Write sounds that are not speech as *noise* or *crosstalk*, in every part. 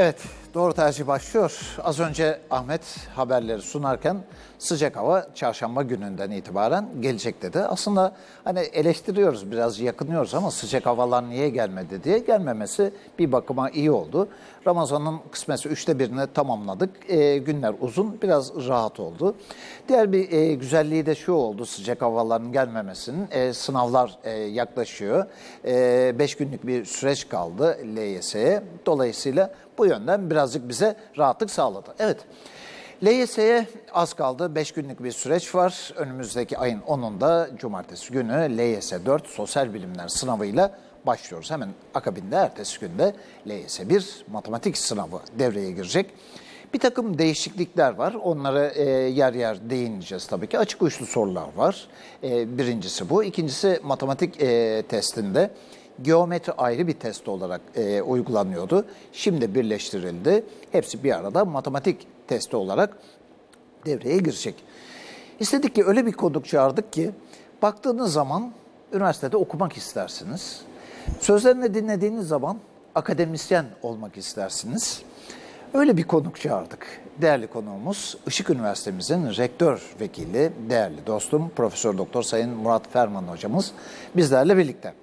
Evet, doğru tercih başlıyor. Az önce Ahmet haberleri sunarken sıcak hava çarşamba gününden itibaren gelecek dedi. Aslında hani eleştiriyoruz, biraz yakınıyoruz ama sıcak havalar niye gelmedi diye gelmemesi bir bakıma iyi oldu. Ramazan'ın kısmetse üçte birini tamamladık. Ee, günler uzun, biraz rahat oldu. Diğer bir e, güzelliği de şu oldu sıcak havaların gelmemesinin. E, sınavlar e, yaklaşıyor. 5 günlük bir süreç kaldı LYS'ye. Dolayısıyla bu yönden birazcık bize rahatlık sağladı. Evet. LYS'ye az kaldı. 5 günlük bir süreç var. Önümüzdeki ayın 10'unda cumartesi günü LYS 4 sosyal bilimler sınavıyla başlıyoruz. Hemen akabinde ertesi günde LYS 1 matematik sınavı devreye girecek. Bir takım değişiklikler var. Onlara e, yer yer değineceğiz tabii ki. Açık uçlu sorular var. E, birincisi bu. İkincisi matematik e, testinde geometri ayrı bir test olarak e, uygulanıyordu. Şimdi birleştirildi. Hepsi bir arada matematik testi olarak devreye girecek. İstedik ki öyle bir konuk çağırdık ki baktığınız zaman üniversitede okumak istersiniz. Sözlerini dinlediğiniz zaman akademisyen olmak istersiniz. Öyle bir konuk çağırdık. Değerli konuğumuz Işık Üniversitemizin rektör vekili, değerli dostum Profesör Doktor Sayın Murat Ferman hocamız bizlerle birlikte.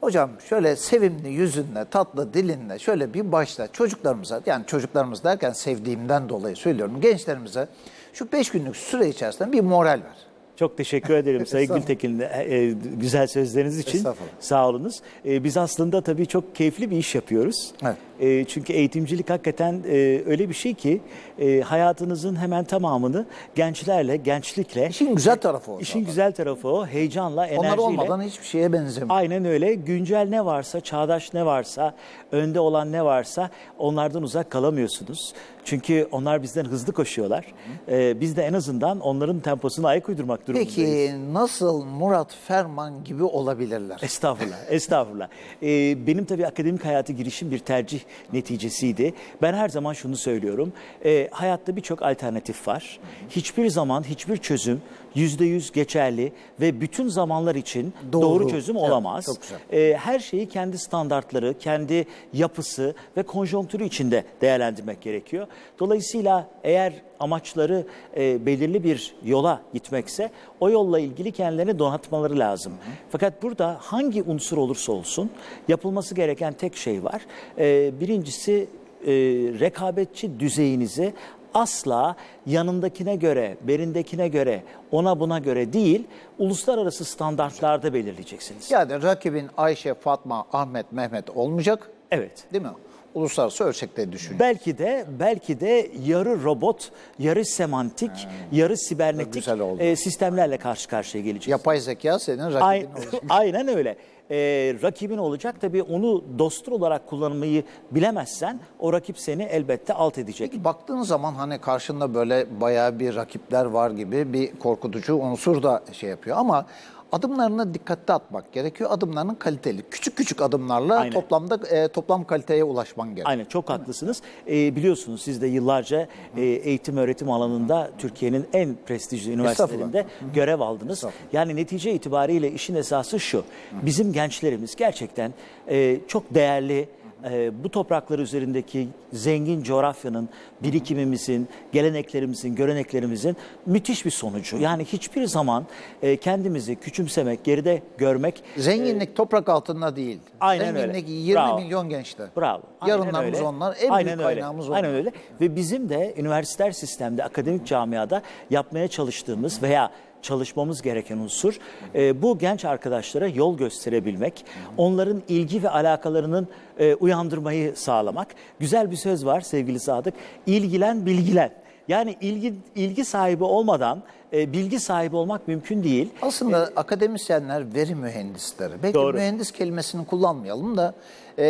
Hocam şöyle sevimli yüzünle, tatlı dilinle şöyle bir başla çocuklarımıza, yani çocuklarımız derken sevdiğimden dolayı söylüyorum, gençlerimize şu beş günlük süre içerisinde bir moral ver. Çok teşekkür ederim *laughs* Sayın. Gültekin e, e, güzel sözleriniz için. Sağ olunuz. E, biz aslında tabii çok keyifli bir iş yapıyoruz. Evet. E, çünkü eğitimcilik hakikaten e, öyle bir şey ki e, hayatınızın hemen tamamını gençlerle, gençlikle, İşin güzel tarafı o. işin zaten. güzel tarafı o, heyecanla, enerjiyle. Onlar olmadan hiçbir şeye benzemiyor. Aynen öyle. Güncel ne varsa, çağdaş ne varsa, önde olan ne varsa onlardan uzak kalamıyorsunuz. Çünkü onlar bizden hızlı koşuyorlar. Ee, biz de en azından onların temposuna ayak uydurmak durumundayız. Peki nasıl Murat Ferman gibi olabilirler? Estağfurullah, *laughs* estağfurullah. Ee, benim tabii akademik hayata girişim bir tercih neticesiydi. Ben her zaman şunu söylüyorum. Ee, hayatta birçok alternatif var. Hiçbir zaman hiçbir çözüm yüzde yüz geçerli ve bütün zamanlar için Doğru. doğru, çözüm Evet, olamaz. çok güzel. Ee, her şeyi kendi standartları, kendi yapısı ve konjonktürü içinde değerlendirmek gerekiyor. Dolayısıyla eğer amaçları e, belirli bir yola gitmekse o yolla ilgili kendilerini donatmaları lazım. Fakat burada hangi unsur olursa olsun yapılması gereken tek şey var. E, birincisi e, rekabetçi düzeyinizi asla yanındakine göre, berindekine göre, ona buna göre değil, uluslararası standartlarda belirleyeceksiniz. Yani rakibin Ayşe, Fatma, Ahmet, Mehmet olmayacak Evet. değil mi? Uluslararası ölçekte düşün. Belki de belki de yarı robot, yarı semantik, yarı sibernetik e, sistemlerle karşı karşıya geleceğiz. Yapay zeka senin rakibin Ay- olacak. *laughs* Aynen öyle. E, rakibin olacak tabii onu dostur olarak kullanmayı bilemezsen o rakip seni elbette alt edecek. Baktığın zaman hani karşında böyle bayağı bir rakipler var gibi bir korkutucu unsur da şey yapıyor ama adımlarını dikkatli atmak gerekiyor. Adımlarının kaliteli. Küçük küçük adımlarla Aynen. toplamda e, toplam kaliteye ulaşman gerekiyor. Aynen çok haklısınız. E, biliyorsunuz siz de yıllarca e, eğitim öğretim alanında Türkiye'nin en prestijli üniversitelerinde görev aldınız. Yani netice itibariyle işin esası şu. Bizim gençlerimiz gerçekten e, çok değerli e, bu topraklar üzerindeki zengin coğrafyanın, birikimimizin, geleneklerimizin, göreneklerimizin müthiş bir sonucu. Yani hiçbir zaman e, kendimizi küçümsemek, geride görmek Zenginlik toprak altında değil. Aynen öyle. Zenginlik 20 Bravo. milyon gençte. Bravo. Aynen Yarınlarımız öyle. onlar. En Aynen büyük öyle. kaynağımız onlar. Aynen öyle. Ve bizim de üniversiteler sistemde, akademik camiada yapmaya çalıştığımız veya çalışmamız gereken unsur e, bu genç arkadaşlara yol gösterebilmek, onların ilgi ve alakalarının e, uyandırmayı sağlamak. Güzel bir söz var sevgili Sadık. İlgilen, bilgilen. Yani ilgi ilgi sahibi olmadan e, bilgi sahibi olmak mümkün değil. Aslında akademisyenler veri mühendisleri. Belki Doğru. mühendis kelimesini kullanmayalım da e,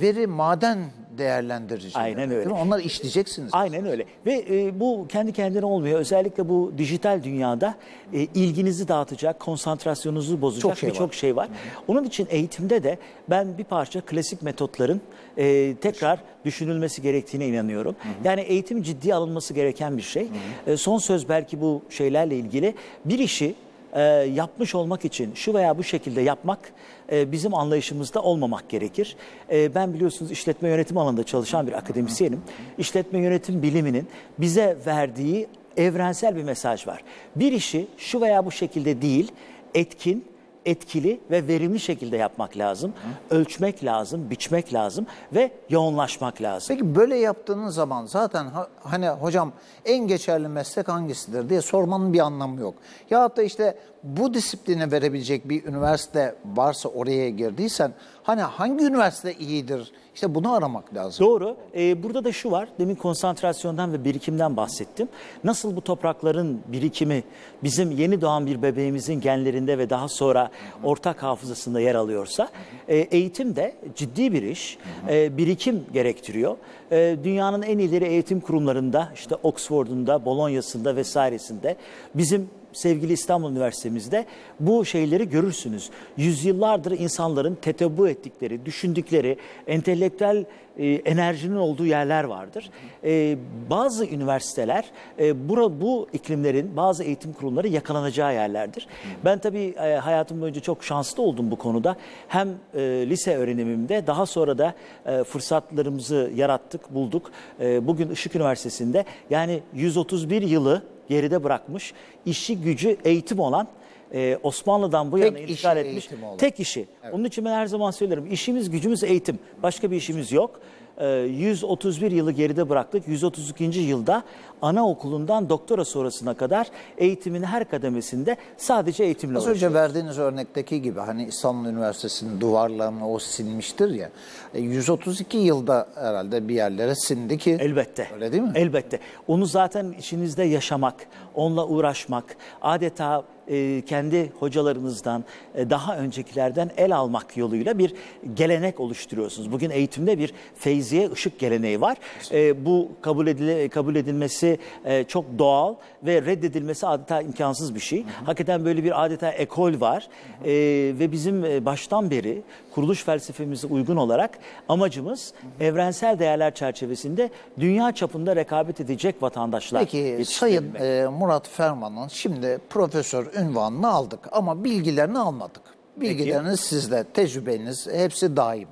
veri maden değerlendiricileri. Aynen öyle. Onlar işleyeceksiniz. Aynen öyle. Ve e, bu kendi kendine olmuyor. Özellikle bu dijital dünyada e, ilginizi dağıtacak, konsantrasyonunuzu bozacak şey birçok var. şey var. Onun için eğitimde de ben bir parça klasik metotların e, tekrar düşünülmesi gerektiğine inanıyorum. Yani eğitim ciddiye alınması gereken bir şey. E, son söz belki bu şeylerle ilgili. Bir işi e, yapmış olmak için şu veya bu şekilde yapmak e, bizim anlayışımızda olmamak gerekir. E, ben biliyorsunuz işletme yönetim alanında çalışan bir akademisyenim. İşletme yönetim biliminin bize verdiği evrensel bir mesaj var. Bir işi şu veya bu şekilde değil, etkin, etkili ve verimli şekilde yapmak lazım. Ölçmek lazım, biçmek lazım ve yoğunlaşmak lazım. Peki böyle yaptığınız zaman zaten ha- hani hocam en geçerli meslek hangisidir diye sormanın bir anlamı yok. Ya da işte bu disiplini verebilecek bir üniversite varsa oraya girdiysen hani hangi üniversite iyidir? İşte bunu aramak lazım. Doğru. Ee, burada da şu var. Demin konsantrasyondan ve birikimden bahsettim. Nasıl bu toprakların birikimi bizim yeni doğan bir bebeğimizin genlerinde ve daha sonra ortak hafızasında yer alıyorsa e, eğitim de ciddi bir iş. E, birikim gerektiriyor. E, dünyanın en ileri eğitim kurumlarında işte Oxford'unda, Bolonya'sında vesairesinde bizim sevgili İstanbul Üniversitemizde bu şeyleri görürsünüz. Yüzyıllardır insanların tetebbü ettikleri, düşündükleri, entelektüel e, enerjinin olduğu yerler vardır. E, bazı üniversiteler e, bura, bu iklimlerin bazı eğitim kurumları yakalanacağı yerlerdir. Ben tabii e, hayatım boyunca çok şanslı oldum bu konuda. Hem e, lise öğrenimimde daha sonra da e, fırsatlarımızı yarattık, bulduk. E, bugün Işık Üniversitesi'nde yani 131 yılı geride bırakmış, işi gücü eğitim olan e, Osmanlı'dan bu Tek yana işi intikal etmiş eğitim tek işi. Onun için ben her zaman söylerim işimiz gücümüz eğitim. Başka bir işimiz yok. E, 131 yılı geride bıraktık. 132. yılda anaokulundan doktora sonrasına kadar eğitimin her kademesinde sadece eğitimle Az önce verdiğiniz örnekteki gibi hani İstanbul Üniversitesi'nin duvarlarını o silmiştir ya. e, 132 yılda herhalde bir yerlere sindi ki. Elbette. Öyle değil mi? Elbette. Onu zaten içinizde yaşamak, onunla uğraşmak, adeta e, kendi hocalarınızdan, e, daha öncekilerden el almak yoluyla bir gelenek oluşturuyorsunuz. Bugün eğitimde bir feyziye ışık geleneği var. E, bu kabul edile, kabul edilmesi e, çok doğal ve reddedilmesi adeta imkansız bir şey. Hakikaten böyle bir adeta ekol var E, ve bizim baştan beri kuruluş felsefemize uygun olarak amacımız evrensel değerler çerçevesinde dünya çapında rekabet edecek vatandaşlar Peki. Sayın e, Murat Ferman'ın şimdi profesör ünvanını aldık ama bilgilerini almadık. Bilgileriniz sizde, tecrübeniz hepsi daim.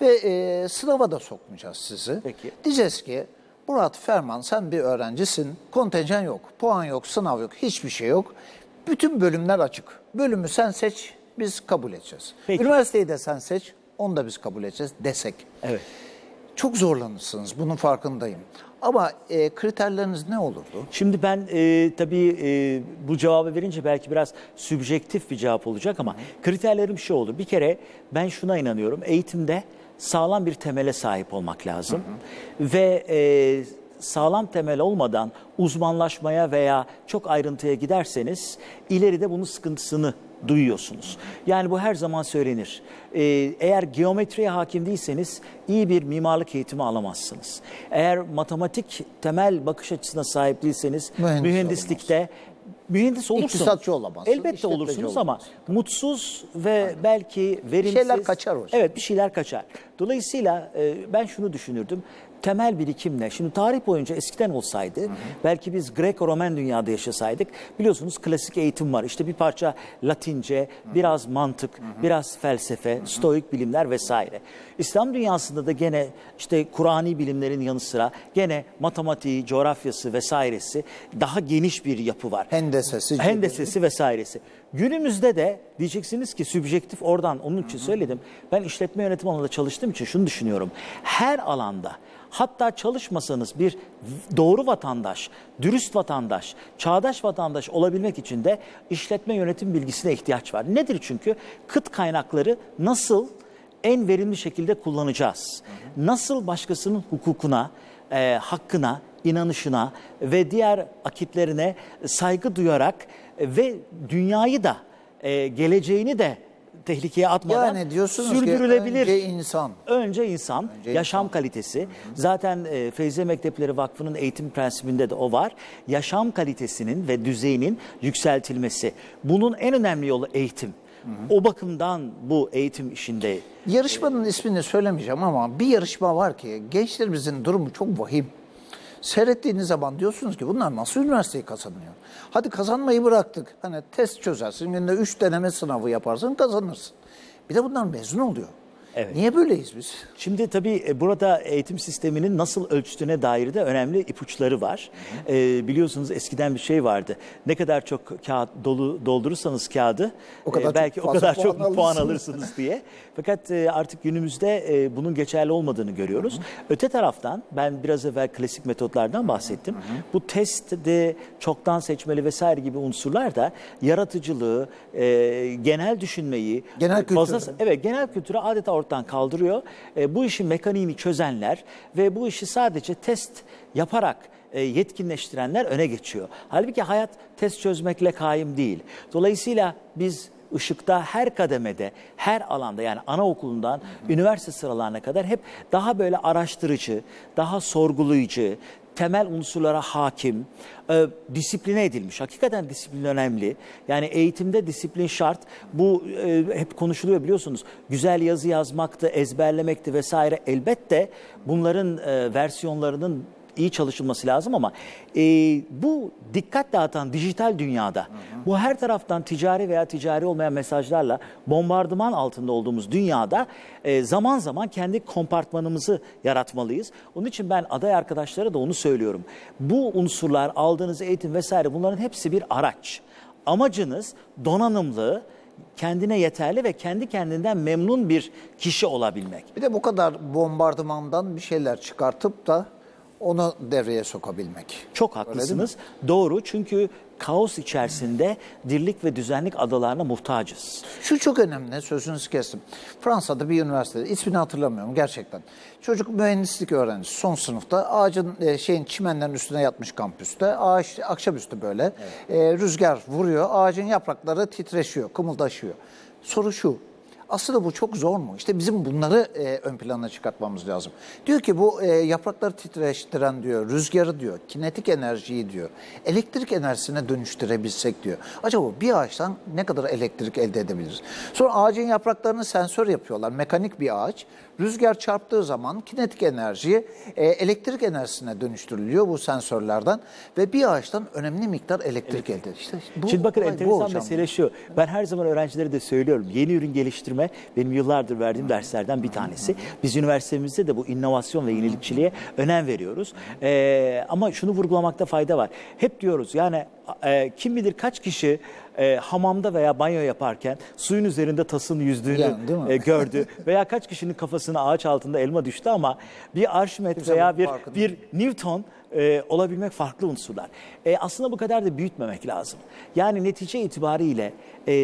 Ve e, sınava da sokmayacağız sizi. Peki. Diyeceğiz ki Murat Ferman sen bir öğrencisin, kontenjan yok, puan yok, sınav yok, hiçbir şey yok. Bütün bölümler açık. Bölümü sen seç, biz kabul edeceğiz. Peki. Üniversiteyi de sen seç, onu da biz kabul edeceğiz desek. Evet. Çok zorlanırsınız, bunun farkındayım. Ama e, kriterleriniz ne olurdu? Şimdi ben e, tabii e, bu cevabı verince belki biraz sübjektif bir cevap olacak ama kriterlerim şu olur. Bir kere ben şuna inanıyorum. Eğitimde sağlam bir temele sahip olmak lazım. Ve e, sağlam temel olmadan uzmanlaşmaya veya çok ayrıntıya giderseniz ileride bunun sıkıntısını duyuyorsunuz. Yani bu her zaman söylenir. Ee, eğer geometriye hakim değilseniz iyi bir mimarlık eğitimi alamazsınız. Eğer matematik temel bakış açısına sahip değilseniz Mühendis mühendislikte mühendis olursunuz. İktisatçı olamazsınız, Elbette olursunuz ama mutsuz ve belki verimsiz. şeyler kaçar hocam. Evet bir şeyler kaçar. Dolayısıyla e, ben şunu düşünürdüm. Temel birikimle, şimdi tarih boyunca eskiden olsaydı, belki biz Greco-Romen dünyada yaşasaydık, biliyorsunuz klasik eğitim var. İşte bir parça Latince, biraz mantık, biraz felsefe, stoik bilimler vesaire. İslam dünyasında da gene işte Kur'ani bilimlerin yanı sıra gene matematiği, coğrafyası vesairesi daha geniş bir yapı var. Hendesesi, Hendesesi vesairesi. Günümüzde de diyeceksiniz ki sübjektif oradan onun için söyledim. Ben işletme yönetim alanında çalıştığım için şunu düşünüyorum. Her alanda hatta çalışmasanız bir doğru vatandaş, dürüst vatandaş, çağdaş vatandaş olabilmek için de işletme yönetim bilgisine ihtiyaç var. Nedir çünkü? Kıt kaynakları nasıl en verimli şekilde kullanacağız? Nasıl başkasının hukukuna, e, hakkına, inanışına ve diğer akitlerine saygı duyarak ve dünyayı da e, geleceğini de tehlikeye atmadan Yani diyorsunuz ki sürdürülebilir. önce insan. Önce insan, yaşam kalitesi. Zaten e, Feyze Mektepleri Vakfı'nın eğitim prensibinde de o var. Yaşam kalitesinin ve düzeyinin yükseltilmesi. Bunun en önemli yolu eğitim. O bakımdan bu eğitim işinde Yarışmanın ismini söylemeyeceğim ama bir yarışma var ki gençlerimizin durumu çok vahim. Seyrettiğiniz zaman diyorsunuz ki bunlar nasıl üniversiteyi kazanıyor? Hadi kazanmayı bıraktık. Hani test çözersin, günde 3 deneme sınavı yaparsın kazanırsın. Bir de bunlar mezun oluyor. Evet. Niye böyleyiz biz? Şimdi tabii e, burada eğitim sisteminin nasıl ölçtüğüne dair de önemli ipuçları var. Ee, biliyorsunuz eskiden bir şey vardı. Ne kadar çok kağıt dolu doldurursanız kağıdı O kadar e, çok belki o fazla kadar puan çok puan alırsınız. alırsınız diye. Fakat e, artık günümüzde e, bunun geçerli olmadığını görüyoruz. Öte taraftan ben biraz evvel klasik metotlardan bahsettim. Bu testte çoktan seçmeli vesaire gibi unsurlar da yaratıcılığı, e, genel düşünmeyi, Genel fazla- kültürü. Evet genel kültürü adeta ortadan kaldırıyor. E, bu işin mekaniğini çözenler ve bu işi sadece test yaparak e, yetkinleştirenler öne geçiyor. Halbuki hayat test çözmekle kaim değil. Dolayısıyla biz ışıkta her kademede, her alanda yani anaokulundan üniversite sıralarına kadar hep daha böyle araştırıcı, daha sorgulayıcı, temel unsurlara hakim, e, disipline edilmiş. Hakikaten disiplin önemli. Yani eğitimde disiplin şart. Bu e, hep konuşuluyor biliyorsunuz. Güzel yazı yazmaktı, ezberlemekti vesaire. Elbette bunların e, versiyonlarının iyi çalışılması lazım ama e, bu dikkat dağıtan dijital dünyada bu her taraftan ticari veya ticari olmayan mesajlarla bombardıman altında olduğumuz dünyada e, zaman zaman kendi kompartmanımızı yaratmalıyız. Onun için ben aday arkadaşlara da onu söylüyorum. Bu unsurlar aldığınız eğitim vesaire bunların hepsi bir araç. Amacınız donanımlı, kendine yeterli ve kendi kendinden memnun bir kişi olabilmek. Bir de bu kadar bombardımandan bir şeyler çıkartıp da onu devreye sokabilmek. Çok haklısınız. Doğru çünkü kaos içerisinde dirlik ve düzenlik adalarına muhtacız. Şu çok önemli, sözünüzü kestim. Fransa'da bir üniversitede, ismini hatırlamıyorum gerçekten. Çocuk mühendislik öğrencisi, son sınıfta ağacın e, şeyin çimenlerin üstüne yatmış kampüste. Ağaç akşamüstü böyle e, rüzgar vuruyor, ağacın yaprakları titreşiyor, kımıldaşıyor. Soru şu, aslında bu çok zor mu? İşte bizim bunları e, ön plana çıkartmamız lazım. Diyor ki bu e, yaprakları titreştiren diyor, rüzgarı diyor, kinetik enerjiyi diyor, elektrik enerjisine dönüştürebilsek diyor. Acaba bir ağaçtan ne kadar elektrik elde edebiliriz? Sonra ağacın yapraklarını sensör yapıyorlar, mekanik bir ağaç. Rüzgar çarptığı zaman kinetik enerji e, elektrik enerjisine dönüştürülüyor bu sensörlerden ve bir ağaçtan önemli miktar elektrik elde ediyor. İşte bu, Şimdi bakın olay bu enteresan hocam. mesele şu. Ben her zaman öğrencilere de söylüyorum. Yeni ürün geliştirme benim yıllardır verdiğim derslerden bir tanesi. Biz üniversitemizde de bu inovasyon ve yenilikçiliğe önem veriyoruz. Ee, ama şunu vurgulamakta fayda var. Hep diyoruz yani e, kim bilir kaç kişi e, hamamda veya banyo yaparken suyun üzerinde tasın yüzdüğünü Yani, e, gördü. Veya kaç kişinin kafasına ağaç altında elma düştü ama bir Arşimet Kimse veya bir, farkında bir Newton e, olabilmek farklı unsurlar. E, aslında bu kadar da büyütmemek lazım. Yani netice itibariyle e,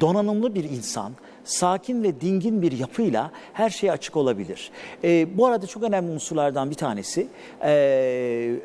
donanımlı bir insan, sakin ve dingin bir yapıyla her şeye açık olabilir. E, bu arada çok önemli unsurlardan bir tanesi e,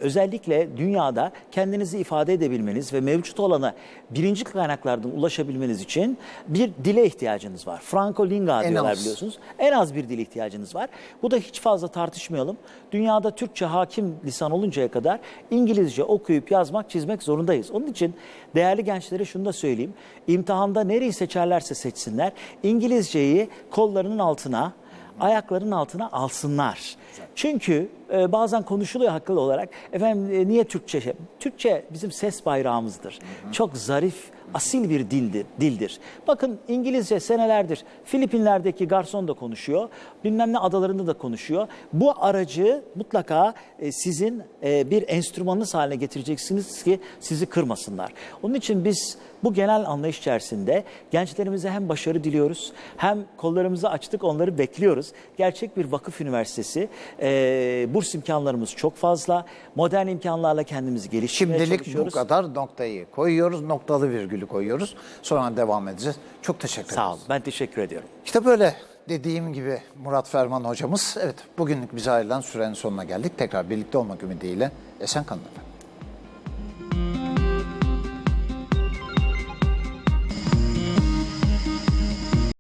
özellikle dünyada kendinizi ifade edebilmeniz ve mevcut olana birinci kaynaklardan ulaşabilmeniz için bir dile ihtiyacınız var. Franco Lingua En diyorlar az. biliyorsunuz. En az bir dil ihtiyacınız var. Bu da hiç fazla tartışmayalım. Dünyada Türkçe hakim lisan oluncaya kadar İngilizce okuyup yazmak, çizmek zorundayız. Onun için değerli gençlere şunu da söyleyeyim. İmtihanda nereyi seçerlerse seçsinler, İngilizceyi kollarının altına, ayaklarının altına alsınlar. Çünkü e, bazen konuşuluyor haklı olarak. Efendim e, niye Türkçe? şey- Türkçe bizim ses bayrağımızdır. Çok zarif, asil bir dildir. dildir. Bakın İngilizce senelerdir Filipinler'deki garson da konuşuyor. Bilmem ne adalarında da konuşuyor. Bu aracı mutlaka e, sizin e, bir enstrümanınız haline getireceksiniz ki sizi kırmasınlar. Onun için biz bu genel anlayış içerisinde gençlerimize hem başarı diliyoruz hem kollarımızı açtık onları bekliyoruz. Gerçek bir vakıf üniversitesi. E, burs imkanlarımız çok fazla. Modern imkanlarla kendimizi geliştirmeye Şimdilik bu çalışıyoruz. kadar noktayı koyuyoruz, noktalı virgülü koyuyoruz. Sonra devam edeceğiz. Çok teşekkür ederim. Sağ olun. Ben teşekkür ediyorum. İşte böyle dediğim gibi Murat Ferman hocamız. Evet bugünlük bize ayrılan sürenin sonuna geldik. Tekrar birlikte olmak ümidiyle esen kalın efendim.